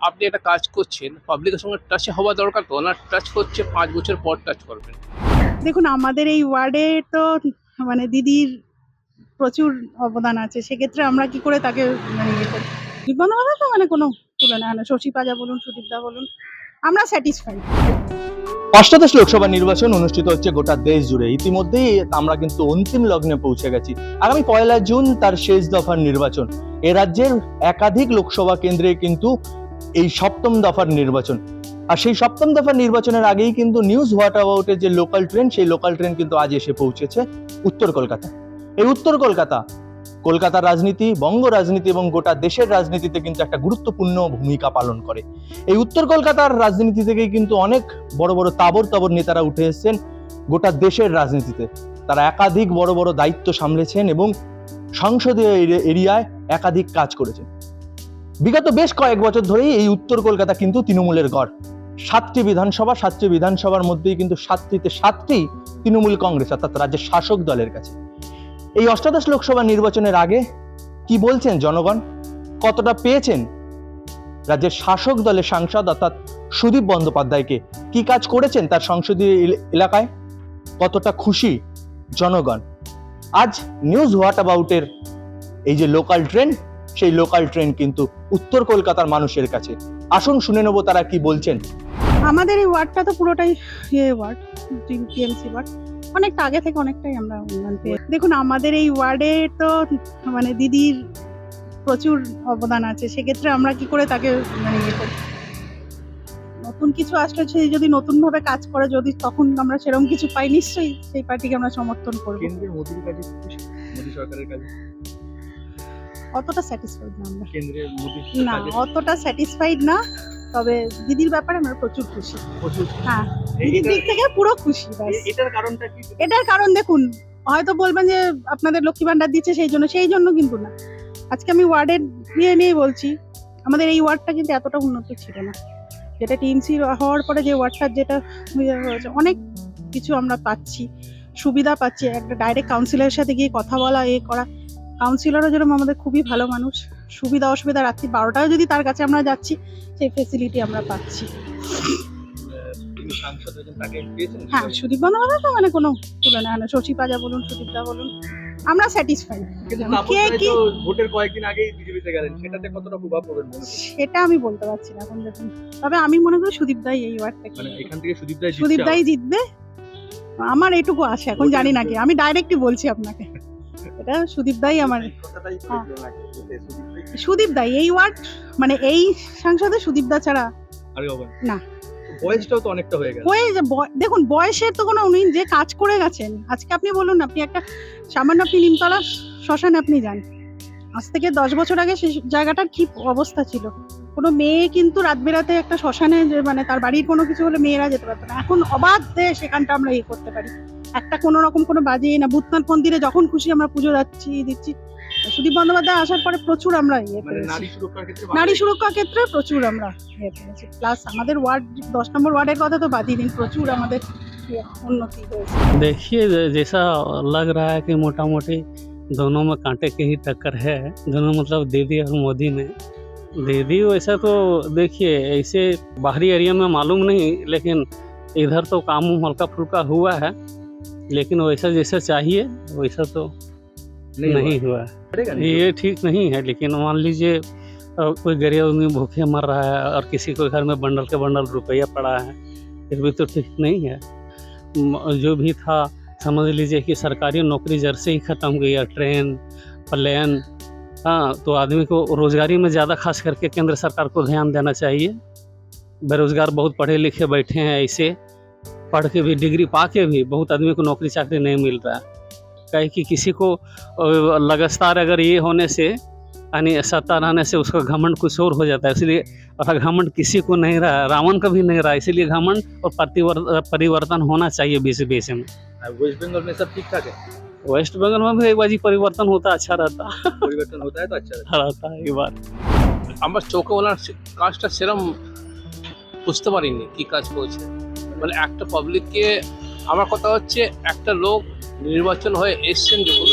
আপনি একটা কাজ করছেন পাবলিকের সঙ্গে টাচে হওয়া দরকার তো ওনার টাচ হচ্ছে পাঁচ বছর পর টাচ করবেন। দেখুন আমাদের এই ওয়ার্ডে তো মানে দিদির প্রচুর অবদান আছে সেক্ষেত্রে আমরা কি করে তাকে মানে ইয়ে করি? বিপন্ন তো মানে কোনো তুলনা হয় না শশী পাজা বলুন সুদীপদা বলুন আমরা স্যাটিসফাইড অষ্টাদশ লোকসভা নির্বাচন অনুষ্ঠিত হচ্ছে গোটা দেশ জুড়ে। ইতিমধ্যেই আমরা কিন্তু অন্তিম লগ্নে পৌঁছে গেছি। আগামী পয়লা জুন তার শেষ দফার নির্বাচন। এ রাজ্যের একাধিক লোকসভা কেন্দ্রে কিন্তু এই সপ্তম দফার নির্বাচন। আর সেই সপ্তম দফার নির্বাচনের আগেই কিন্তু নিউজ হোয়াট অ্যাবাউটের যে লোকাল ট্রেন সেই লোকাল ট্রেন কিন্তু আজ এসে পৌঁছেছে উত্তর কলকাতা। এই উত্তর কলকাতা, কলকাতার রাজনীতি, বঙ্গ রাজনীতি এবং গোটা দেশের রাজনীতিতে কিন্তু একটা গুরুত্বপূর্ণ ভূমিকা পালন করে। এই উত্তর কলকাতার রাজনীতি থেকেই কিন্তু অনেক বড় বড় তাবর তাবর নেতারা উঠে এসেছেন গোটা দেশের রাজনীতিতে। তারা একাধিক বড় বড় দায়িত্ব সামলেছেন এবং সংসদীয় এরি- এরিয়ায় একাধিক কাজ করেছেন। বিগত বেশ কয়েক বছর ধরেই এই উত্তর কলকাতা কিন্তু তৃণমূলের গড়। সাতটি বিধানসভা, সাতটি বিধানসভার মধ্যেই কিন্তু সাতটিতে সাতটি তৃণমূল কংগ্রেস, অর্থাৎ রাজ্যের শাসক দলের কাছে। এই অষ্টাদশ লোকসভা নির্বাচনের আগে কি বলছেন জনগণ? কতটা পেয়েছেন? রাজ্যের শাসক দলের সাংসদ, অর্থাৎ সুদীপ বন্দ্যোপাধ্যায়কে কি কাজ করেছেন তার সংসদীয় এলাকায়? কতটা খুশি জনগণ? আজ নিউজ হোয়াট অ্যাবাউটের এই যে লোকাল ট্রেন সেই লোকাল ট্রেন কিন্তু উত্তর কলকাতার মানুষের কাছে। আসুন শুনে নেব তারা কি বলছেন। আমাদের এই ওয়ার্ডটা তো পুরোটাই ইয়ে ওয়ার্ড টিএমসি ওয়ার্ড। অনেকটা আগে থেকে অনেকটাই আমরা উন্নয়ন পেয়ে দেখুন আমাদের এই ওয়ার্ডে তো মানে দিদির প্রচুর অবদান আছে। সেক্ষেত্রে আমরা কি করে তাকে মানে ইয়ে করি? নতুন কিছু আসলে সে যদি নতুন ভাবে কাজ করে যদি তখন আমরা সেরকম কিছু পাই নিশ্চয়ই সেই পার্টিকে আমরা সমর্থন করব। কেন্দ্রের মোদীর কাছে মোদী সরকারের কাছে অতটা স্যাটিসফাইড না আমরা। কেন্দ্রের না অতটা স্যাটিসফাইড না তবে দিদির ব্যাপারে আমরা প্রচুর খুশি। হ্যাঁ দিদির দিক থেকে পুরো খুশি এটার কারণটা কি? এটার কারণ দেখুন হয়তো বলবেন যে আপনাদের লক্ষ্মী ভান্ডার দিচ্ছে সেই জন্য সেই জন্য কিন্তু না। আজকে আমি ওয়ার্ডের নিয়ে বলছি আমাদের এই ওয়ার্ডটা কিন্তু এতটা উন্নত ছিল না। যেটা টিএমসি হওয়ার পরে যে ওয়ার্ডটার যেটা ইয়ে হয়েছে অনেক কিছু আমরা পাচ্ছি সুবিধা পাচ্ছি একটা ডাইরেক্ট কাউন্সিলরের সাথে গিয়ে কথা বলা এ করা। কাউন্সিলরও যেরকম আমাদের খুবই ভালো মানুষ সুবিধা অসুবিধা রাত্রি বারোটায় যদি তার কাছে আমরা যাচ্ছি সেই ফেসিলিটি আমরা পাচ্ছি। হ্যাঁ সুদীপ বন্দ্যোপাধ্যায় তো মানে কোনো তুলনা হয় না শশী পাজা বলুন সুদীপদা বলুন আমরা স্যাটিসফাই কে কি ভোটের কয়েকদিন আগেই বিজেপিতে গেলেন সেটাতে কতটা প্রভাব পড়বে সেটা আমি বলতে পারছি না এখন দেখুন। তবে আমি মনে করি সুদীপ দাই এই ওয়ার্ডটা মানে এখান থেকে সুদীপ রায় সুদীপ দাই জিতবে আমার এইটুকু আশা এখন জানি না কি। আমি ডাইরেক্টই বলছি আপনাকে। এটা সুদীপ দাই আমার হ্যাঁ। সুদীপ দাই এই ওয়ার্ড মানে এই সাংসদে সুদীপ দা ছাড়া না। বয়সটাও তো অনেকটা হয়ে গেল। হয়ে যে দেখুন বয়সের তো কোনো উনি যে কাজ করে গেছেন আজকে আপনি বলুন আপনি একটা সামান্য আপনি নিমতলা শ্মশানে আপনি যান। আজ থেকে দশ বছর আগে সেই জায়গাটার কি অবস্থা ছিল? কোনো মেয়ে কিন্তু রাত বেরাতে একটা শ্মশানে যে মানে তার বাড়ির কোনো কিছু হলে মেয়েরা যেতে পারতো না। এখন অবাধে সেখানটা আমরা ইয়ে করতে পারি। একটা কোনো রকম কোনো বাজে না ভূতনাথ মন্দিরে যখন খুশি আমরা পুজো যাচ্ছি দিচ্ছি সুদীপ বন্দ্যোপাধ্যায় আসার পরে প্রচুর আমরা ইয়ে মানে করেছি নারী সুরক্ষার ক্ষেত্রে নারী সুরক্ষা ক্ষেত্রে প্রচুর আমরা ইয়ে করেছি প্লাস আমাদের ওয়ার্ড দশ নম্বর ওয়ার্ডের কথা তো বাদই দিন প্রচুর আমাদের ইয়ে উন্নতি হয়েছে देखिए ज- जैसा लग रहा है कि मोटा मोटी दोनों में कांटे की ही टक्कर है दोनों मतलब दीदी और मोदी में दीदी वैसा तो देखिए ऐसे बाहरी एरिया में मालूम नहीं लेकिन इधर तो काम उम हल्का फुल्का हुआ है लेकिन वैसा जैसा चाहिए वैसा तो नहीं नहीं हुआ। है पड़ेगा नहीं ये ठीक नहीं है लेकिन मान लीजिए कोई गरीब आदमी भूखे मर रहा है और किसी के घर में बंडल के बंडल रुपया पड़ा है फिर भी तो ठीक नहीं है। जो भी था समझ लीजिए कि सरकारी नौकरी जर से ही ख़त्म गई है ट्रेन प्लेन हाँ तो आदमी को रोज़गारी में ज़्यादा खास करके केंद्र सरकार को ध्यान देना चाहिए। बेरोज़गार बहुत पढ़े लिखे बैठे हैं ऐसे पढ़ के भी डिग्री पा के भी बहुत आदमी को नौकरी चाकरी नहीं मिल रहा है कहे कि किसी को अ, लगातार अगर ये होने से यानी सत्ता रहने से उसका घमंड कुछ और हो जाता है इसलिए और घमंड किसी को नहीं रहा रावण का भी नहीं रहा इसीलिए घमंड और प्रतिवर- परिवर्तन होना चाहिए बीच बीच में वेस्ट बंगाल में सब ठीक ठाक है वेस्ट बंगाल में भी एक बाजी परिवर्तन होता अच्छा रहता परिवर्तन होता है तो अच्छा रहता रहता है ये बात আমার চোখে ওনার সে- কাজটা সেরম বুঝতে পারিনি কি কাজ করেছে মানে একটা পাবলিককে আমার কথা হচ্ছে একটা লোক নির্বাচন হয়ে এসছেন যখন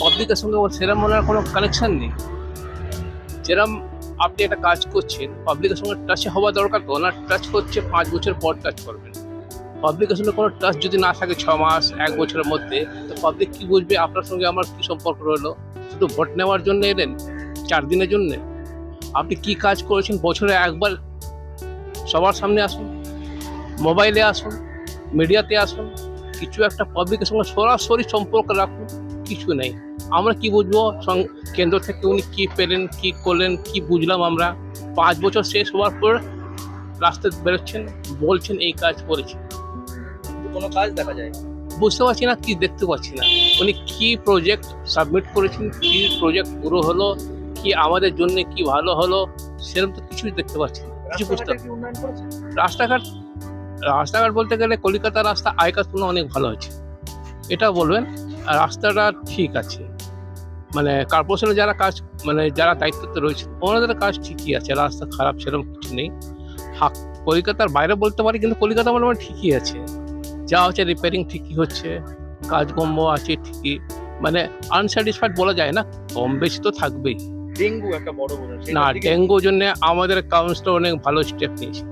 পাবলিকের সঙ্গে ওর সেরম ওনার কোনো কানেকশন নেই। যেরম আপনি একটা কাজ করছেন পাবলিকের সঙ্গে টাচে হওয়া দরকার তো ওনার টাচ হচ্ছে পাঁচ বছর পর টাচ করবেন। পাবলিকের সঙ্গে কোনো টাচ যদি না থাকে ছ মাস, এক বছরের মধ্যে, তো পাবলিক কী বুঝবে আপনার সঙ্গে আমার কী সম্পর্ক রইল? শুধু ভোট নেওয়ার জন্য এলেন? চার দিনের জন্যে? আপনি কি কাজ করেছেন? বছরে একবার? সবার সামনে আসুন। মোবাইলে আসুন মিডিয়াতে আসুন কিছু একটা পাবলিকের সঙ্গে সরাসরি সম্পর্ক রাখুন কিছু নেই। আমরা কি বুঝব? কেন্দ্র থেকে উনি কী পেলেন কি করলেন কি বুঝলাম আমরা? পাঁচ বছর শেষ হওয়ার পর রাস্তায় বেরোচ্ছেন বলছেন এই কাজ করেছেন কোনো কাজ দেখা যায় বুঝতে পারছি না কি দেখতে পাচ্ছি না। উনি কি প্রজেক্ট সাবমিট করেছেন কি প্রজেক্ট পুরো হলো কি আমাদের জন্য কি ভালো হলো সেরকম তো কিছুই দেখতে পাচ্ছি না। কিছু বুঝতে রাস্তাঘাটে রাস্তাঘাট বলতে গেলে কলকাতার রাস্তা আগেকার তুলনায় অনেক ভালো আছে এটা বলবেন রাস্তাটা ঠিক আছে। মানে কর্পোরেশনে যারা কাজ মানে যারা দায়িত্বতে রয়েছে ওনাদের কাজ ঠিকই আছে রাস্তা খারাপ সেরকম কিছু নেই। হা কলকাতার বাইরে বলতে পারি কিন্তু কলকাতা মোটামুটি ঠিকই আছে। যা হচ্ছে রিপেয়ারিং ঠিকই হচ্ছে কাজকর্ম আছে ঠিকই। মানে আনস্যাটিসফাইড বলা যায় না কম বেশি তো থাকবেই। ডেঙ্গু একটা বড় বড় না ডেঙ্গুর জন্য আমাদের কাউন্সিলর অনেক ভালো স্টেপ নিয়েছে।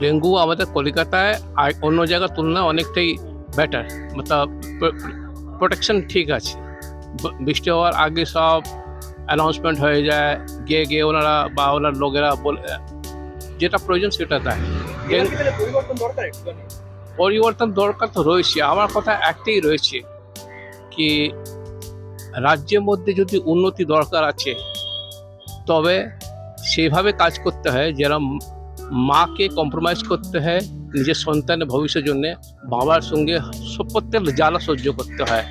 ডেঙ্গু আমাদের কলকাতায় আর অন্য জায়গার তুলনায় অনেকটাই বেটার মতলব প্রোটেকশন ঠিক আছে। বৃষ্টি হওয়ার আগে সব অ্যানাউন্সমেন্ট হয়ে যায় গিয়ে গিয়ে ওনারা বা ওনার লোকেরা বলে যেটা প্রয়োজন সেটা দেয়। পরিবর্তন দরকার তো রয়েছে। আমার কথা একটাই রয়েছে কি রাজ্যের মধ্যে যদি উন্নতি দরকার আছে তবে সেইভাবে কাজ করতে হয় যেরকম মাকে কম্প্রোমাইজ করতে হয়, নিজের সন্তানের ভবিষ্যতের জন্য বাবার সঙ্গে প্রত্যেক জ্বালা সহ্য করতে হয়,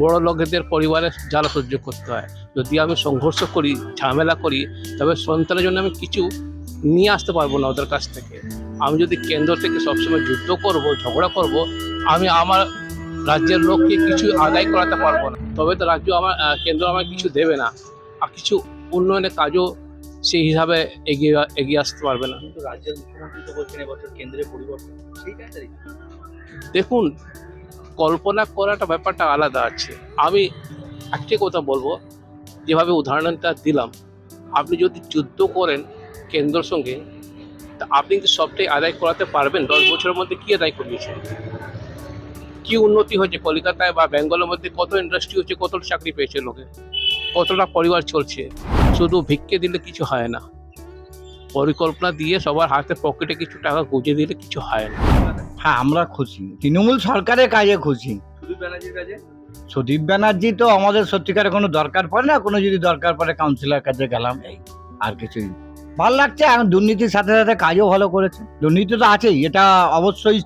বড় লোকেদের পরিবারের জ্বালা সহ্য করতে হয়। যদি আমি সংঘর্ষ করি, ঝামেলা করি, তবে সন্তানের জন্য আমি কিছু নিয়ে আসতে পারব না ওদের কাছ থেকে। আমি যদি কেন্দ্র থেকে সবসময় যুদ্ধ করব, ঝগড়া করব, আমি আমার রাজ্যের লোককে কিছু আদায় করাতে পারব না। তবে তো রাজ্য আমার কেন্দ্র আমার কিছু দেবে না। আর কিছু উন্নয়নের কাজও সেই হিসাবে এগিয়ে এগিয়ে আসতে পারবে না। কিন্তু রাজ্যের মুখ্যমন্ত্রী তো বলছেন এবছর কেন্দ্রে পরিবর্তন। সেইটাই তারিখ দেখুন কল্পনা করাটা ব্যাপারটা আলাদা আছে। আমি একটি কথা বলব যেভাবে উদাহরণটা দিলাম। আপনি যদি যুদ্ধ করেন কেন্দ্রর সঙ্গে তা আপনি কি সবটাই আদায় করাতে পারবেন। দশ বছরের মধ্যে কি আদায় করিয়েছেন? কি উন্নতি হয়েছে কলকাতায় বা বেঙ্গলের মধ্যে? কত ইন্ডাস্ট্রি হচ্ছে কতটা চাকরি পেয়েছে লোকে? কতটা পরিবার চলছে? শুধু ভিক্ষে দিলে কিছু হয় না। পরিকল্পনা দিয়ে সবার হাতে পকেটে কিছু টাকা গুঁজে দিলে কিছু হয় না। হ্যাঁ আমরা খুশি। তৃণমূল সরকারের কাজে খুশি। সুদীপ ব্যানার্জির সুদীপ ব্যানার্জি তো আমাদের সত্যিকারে কোনো দরকার পড়ে না কোনো যদি দরকার পড়ে কাউন্সিলর কাছে গেলাম এই আর কিছুই। ভালো লাগছে এখন দুর্নীতির সাথে সাথে কাজও ভালো করেছে। দুর্নীতি তো আছেই এটা অবশ্যই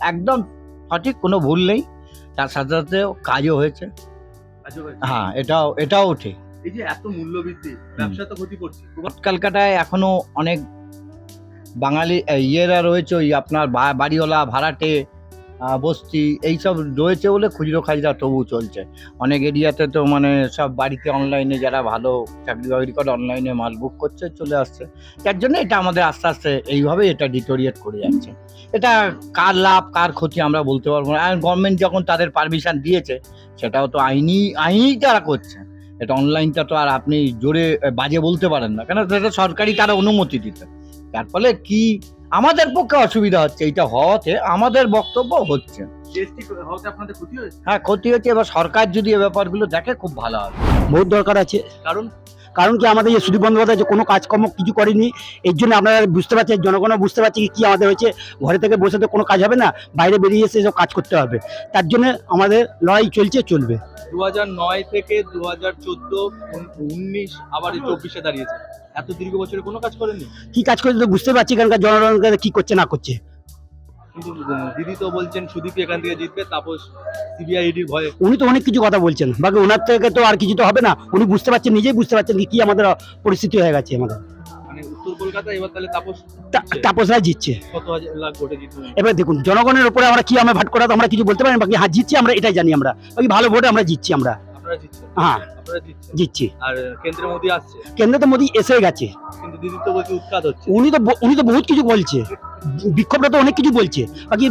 একদম সঠিক কোনো ভুল নেই। তার সাথে সাথে কাজও হয়েছে। হ্যাঁ এটাও এটাও ঠিক। এই যে এত মূল্যবৃদ্ধি ব্যবসা তো ক্ষতি করছে। কলকাতায় এখনও অনেক বাঙালি ইয়েরা রয়েছে ওই আপনার বাড়িওয়ালা ভাড়াটে বস্তি এইসব রয়েছে বলে খুচরো খাজরা তবু চলছে। অনেক এরিয়াতে তো মানে সব বাড়িতে অনলাইনে যারা ভালো চাকরি বাকরি করে অনলাইনে মাল বুক করছে চলে আসছে। যার জন্য এটা আমাদের আস্তে আস্তে এইভাবে এটা ডিটোরিয়েট করে যাচ্ছে। এটা কার লাভ কার ক্ষতি আমরা বলতে পারব না। আর গভর্নমেন্ট যখন তাদের পারমিশন দিয়েছে সেটাও তো আইনি আইনই তারা করছে। এটা অনলাইনটা তো আর আপনি জোরে বাজে বলতে পারেন না। কেন সেটা সরকারি তারা অনুমতি দিতে। তার ফলে কি আমাদের পক্ষে অসুবিধা হচ্ছে। এটা হওয়াতে আমাদের বক্তব্য হচ্ছে। হ্যাঁ ক্ষতি হচ্ছে এবার সরকার যদি এ ব্যাপারগুলো দেখে খুব ভালো হবে। বহুত দরকার আছে। কারণ কারণ কি আমাদের যে সুদীপ বন্দ্যোপাধ্যায় যে কোনো কাজকর্ম কিছু করেনি এর জন্য আপনারা বুঝতে পারছেন জনগণও বুঝতে পারছে কি কি আমাদের হয়েছে ঘরে থেকে বসে তো কোনো কাজ হবে না বাইরে বেরিয়ে এসে সব কাজ করতে হবে। তার জন্য আমাদের লড়াই চলছে চলবে। দু নয় থেকে দু হাজার চোদ্দ উনিশ আবার চব্বিশে দাঁড়িয়েছে। এত দীর্ঘ বছরে কোনো কাজ করেননি? কি কাজ করছে তো বুঝতে পারছি এখানকার জনগণকে কি করছে না করছে। কিন্তু দিদি তো বলছেন সুদীপ এখান থেকে জিতবে তাপস সিবিআইডির ভয়ে। উনি তো অনেক কিছু কথা বলছেন। বাকি ওনার থেকে তো আর কিছু তো হবে না। উনি বুঝতে পারছেন নিজেই বুঝতে পারছেন কি আমাদের পরিস্থিতি হয়ে গেছে আমাদের। মানে উত্তর কলকাতা এবার তাহলে তাপস তাপসরা জিতছে। কত লাখ ভোটে জিতবে। এবার দেখুন জনগণের উপরে আমরা কি আমরা ভাট করা তো আমরা কিছু বলতে পারি বাকি হ্যাঁ জিতছি আমরা এটাই জানি আমরা। বাকি ভালো ভোটে আমরা জিতছি আমরা। হ্যাঁ। আপনারা জিতছেন। জিতছি। আর কেন্দ্রে মোদী আসছে। কেন্দ্রে তো মোদী এসে গেছে। কিন্তু দিদি তো বলছে উৎখাত হচ্ছে। উনি তো উনি তো বহুত কিছু বলছে। বিক্ষোভটা তো অনেক কিছু বলছে। বাকি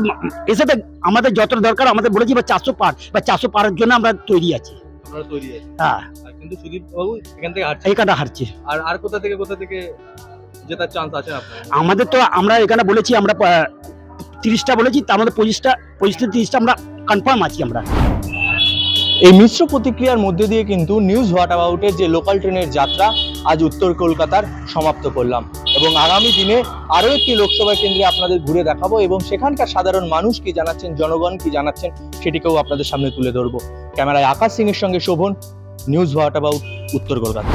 এসে তো আমাদের যত দরকার আমাদের বলেছি বা চারশো পার বা চারশো পারের জন্য আমরা তৈরি আছি। আপনারা তৈরি আছে। হ্যাঁ। কিন্তু সুদীপ বাবু এখান থেকে হারছে আর আর কোথা থেকে কোথা থেকে জেতার চান্স আছে আপনার? আমাদের তো আমরা এখানে বলেছি আমরা তিরিশটা বলেছি তার মধ্যে পঁচিশটা পঁচিশ তিরিশটা আমরা কনফার্ম আছি আমরা। এই মিশ্র প্রতিক্রিয়ার মধ্যে দিয়ে কিন্তু নিউজ হোয়াট অ্যাবাউটের যে লোকাল ট্রেনের যাত্রা আজ উত্তর কলকাতার সমাপ্ত করলাম। এবং আগামী দিনে আরও একটি লোকসভা কেন্দ্রে আপনাদের ঘুরে দেখাবো এবং সেখানকার সাধারণ মানুষ কি জানাচ্ছেন, জনগণ কি জানাচ্ছেন, সেটিকেও আপনাদের সামনে তুলে ধরবো। ক্যামেরায় আকাশ সিং এর সঙ্গে শোভন নিউজ হোয়াট অ্যাবাউট উত্তর কলকাতা।